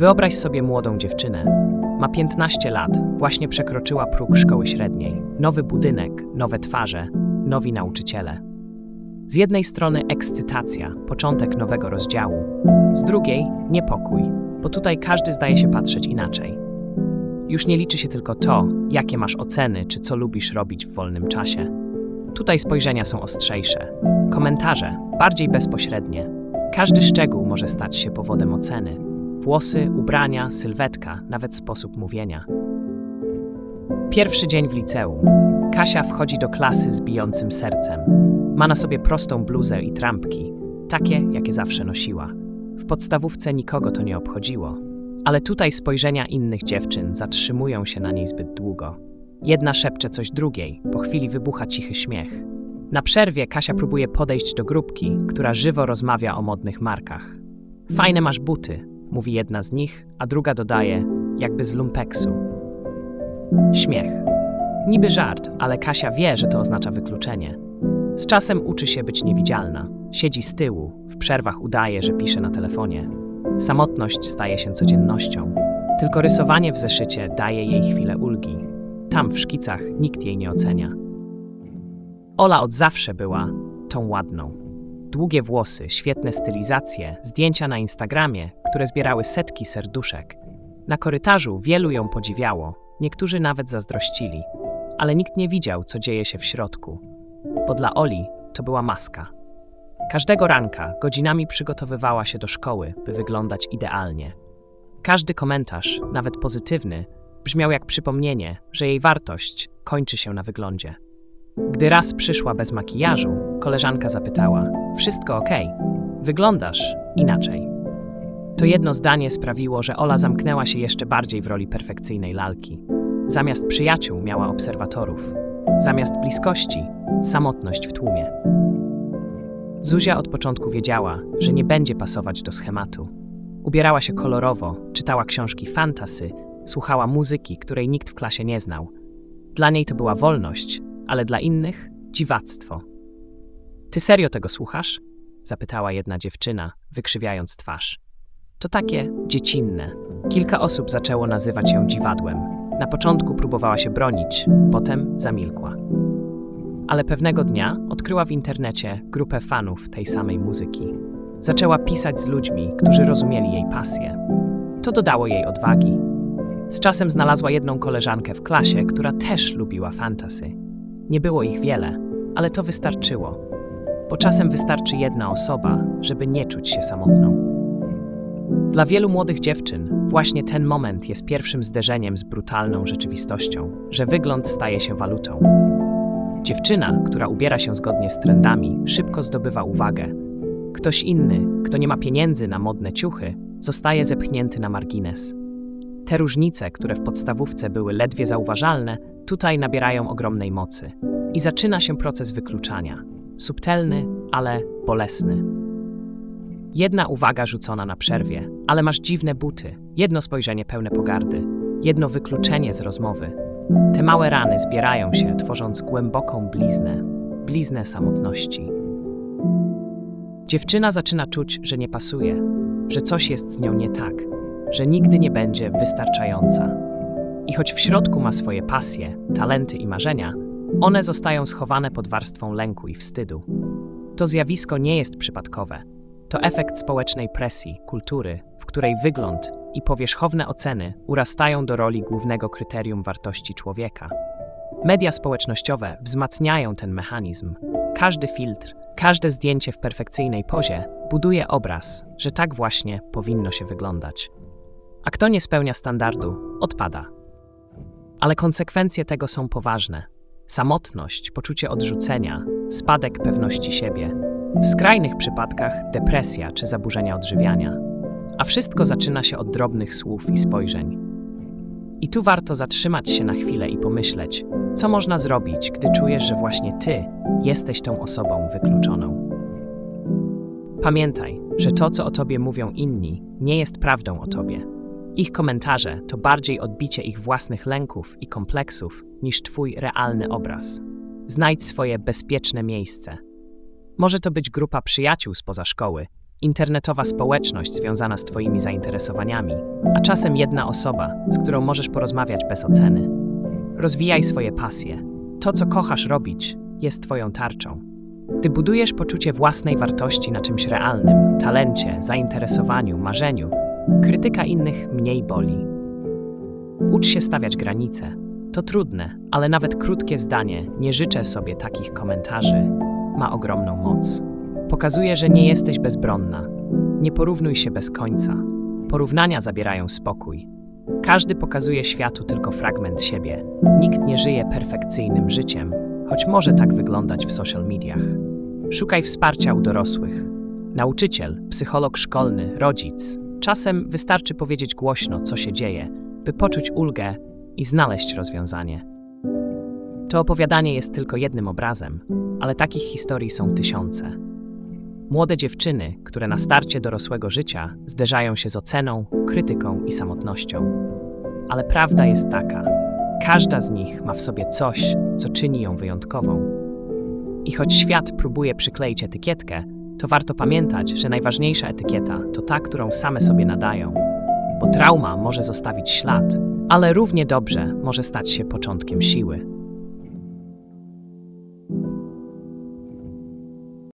Wyobraź sobie młodą dziewczynę. Ma 15 lat, właśnie przekroczyła próg szkoły średniej. Nowy budynek, nowe twarze, nowi nauczyciele. Z jednej strony ekscytacja, początek nowego rozdziału, z drugiej niepokój, bo tutaj każdy zdaje się patrzeć inaczej. Już nie liczy się tylko to, jakie masz oceny, czy co lubisz robić w wolnym czasie. Tutaj spojrzenia są ostrzejsze, komentarze bardziej bezpośrednie. Każdy szczegół może stać się powodem oceny. Włosy, ubrania, sylwetka, nawet sposób mówienia. Pierwszy dzień w liceum. Kasia wchodzi do klasy z bijącym sercem. Ma na sobie prostą bluzę i trampki, takie, jakie zawsze nosiła. W podstawówce nikogo to nie obchodziło, ale tutaj spojrzenia innych dziewczyn zatrzymują się na niej zbyt długo. Jedna szepcze coś drugiej, po chwili wybucha cichy śmiech. Na przerwie Kasia próbuje podejść do grupki, która żywo rozmawia o modnych markach. Fajne masz buty, mówi jedna z nich, a druga dodaje, jakby z lumpeksu. Śmiech. Niby żart, ale Kasia wie, że to oznacza wykluczenie. Z czasem uczy się być niewidzialna. Siedzi z tyłu, w przerwach udaje, że pisze na telefonie. Samotność staje się codziennością. Tylko rysowanie w zeszycie daje jej chwilę ulgi. Tam w szkicach nikt jej nie ocenia. Ola od zawsze była tą ładną. Długie włosy, świetne stylizacje, zdjęcia na Instagramie, które zbierały setki serduszek. Na korytarzu wielu ją podziwiało, niektórzy nawet zazdrościli, ale nikt nie widział, co dzieje się w środku, bo dla Oli to była maska. Każdego ranka godzinami przygotowywała się do szkoły, by wyglądać idealnie. Każdy komentarz, nawet pozytywny, brzmiał jak przypomnienie, że jej wartość kończy się na wyglądzie. Gdy raz przyszła bez makijażu, koleżanka zapytała: Wszystko ok, wyglądasz inaczej. To jedno zdanie sprawiło, że Ola zamknęła się jeszcze bardziej w roli perfekcyjnej lalki. Zamiast przyjaciół miała obserwatorów, zamiast bliskości samotność w tłumie. Zuzia od początku wiedziała, że nie będzie pasować do schematu. Ubierała się kolorowo, czytała książki fantasy, słuchała muzyki, której nikt w klasie nie znał. Dla niej to była wolność, ale dla innych dziwactwo. Ty serio tego słuchasz? zapytała jedna dziewczyna, wykrzywiając twarz. To takie dziecinne. Kilka osób zaczęło nazywać ją dziwadłem. Na początku próbowała się bronić, potem zamilkła. Ale pewnego dnia odkryła w internecie grupę fanów tej samej muzyki. Zaczęła pisać z ludźmi, którzy rozumieli jej pasję. To dodało jej odwagi. Z czasem znalazła jedną koleżankę w klasie, która też lubiła fantasy. Nie było ich wiele, ale to wystarczyło, bo czasem wystarczy jedna osoba, żeby nie czuć się samotną. Dla wielu młodych dziewczyn właśnie ten moment jest pierwszym zderzeniem z brutalną rzeczywistością, że wygląd staje się walutą. Dziewczyna, która ubiera się zgodnie z trendami, szybko zdobywa uwagę. Ktoś inny, kto nie ma pieniędzy na modne ciuchy, zostaje zepchnięty na margines. Te różnice, które w podstawówce były ledwie zauważalne, tutaj nabierają ogromnej mocy. I zaczyna się proces wykluczania. Subtelny, ale bolesny. Jedna uwaga rzucona na przerwie, ale masz dziwne buty, jedno spojrzenie pełne pogardy, jedno wykluczenie z rozmowy. Te małe rany zbierają się, tworząc głęboką bliznę, bliznę samotności. Dziewczyna zaczyna czuć, że nie pasuje, że coś jest z nią nie tak, że nigdy nie będzie wystarczająca. I choć w środku ma swoje pasje, talenty i marzenia, one zostają schowane pod warstwą lęku i wstydu. To zjawisko nie jest przypadkowe. To efekt społecznej presji, kultury, w której wygląd i powierzchowne oceny urastają do roli głównego kryterium wartości człowieka. Media społecznościowe wzmacniają ten mechanizm. Każdy filtr, każde zdjęcie w perfekcyjnej pozie buduje obraz, że tak właśnie powinno się wyglądać. A kto nie spełnia standardu, odpada. Ale konsekwencje tego są poważne. Samotność, poczucie odrzucenia, spadek pewności siebie, w skrajnych przypadkach depresja czy zaburzenia odżywiania. A wszystko zaczyna się od drobnych słów i spojrzeń. I tu warto zatrzymać się na chwilę i pomyśleć, co można zrobić, gdy czujesz, że właśnie ty jesteś tą osobą wykluczoną. Pamiętaj, że to, co o tobie mówią inni, nie jest prawdą o tobie. Ich komentarze to bardziej odbicie ich własnych lęków i kompleksów niż twój realny obraz. Znajdź swoje bezpieczne miejsce. Może to być grupa przyjaciół spoza szkoły, internetowa społeczność związana z Twoimi zainteresowaniami, a czasem jedna osoba, z którą możesz porozmawiać bez oceny. Rozwijaj swoje pasje. To, co kochasz robić, jest Twoją tarczą. Gdy budujesz poczucie własnej wartości na czymś realnym, talencie, zainteresowaniu, marzeniu, krytyka innych mniej boli. Ucz się stawiać granice. To trudne, ale nawet krótkie zdanie nie życzę sobie takich komentarzy ma ogromną moc. Pokazuje, że nie jesteś bezbronna. Nie porównuj się bez końca. Porównania zabierają spokój. Każdy pokazuje światu tylko fragment siebie. Nikt nie żyje perfekcyjnym życiem, choć może tak wyglądać w social mediach. Szukaj wsparcia u dorosłych. Nauczyciel, psycholog szkolny, rodzic. Czasem wystarczy powiedzieć głośno, co się dzieje, by poczuć ulgę i znaleźć rozwiązanie. To opowiadanie jest tylko jednym obrazem, ale takich historii są tysiące. Młode dziewczyny, które na starcie dorosłego życia zderzają się z oceną, krytyką i samotnością. Ale prawda jest taka: każda z nich ma w sobie coś, co czyni ją wyjątkową. I choć świat próbuje przykleić etykietkę, to warto pamiętać, że najważniejsza etykieta to ta, którą same sobie nadają. Bo trauma może zostawić ślad, ale równie dobrze może stać się początkiem siły.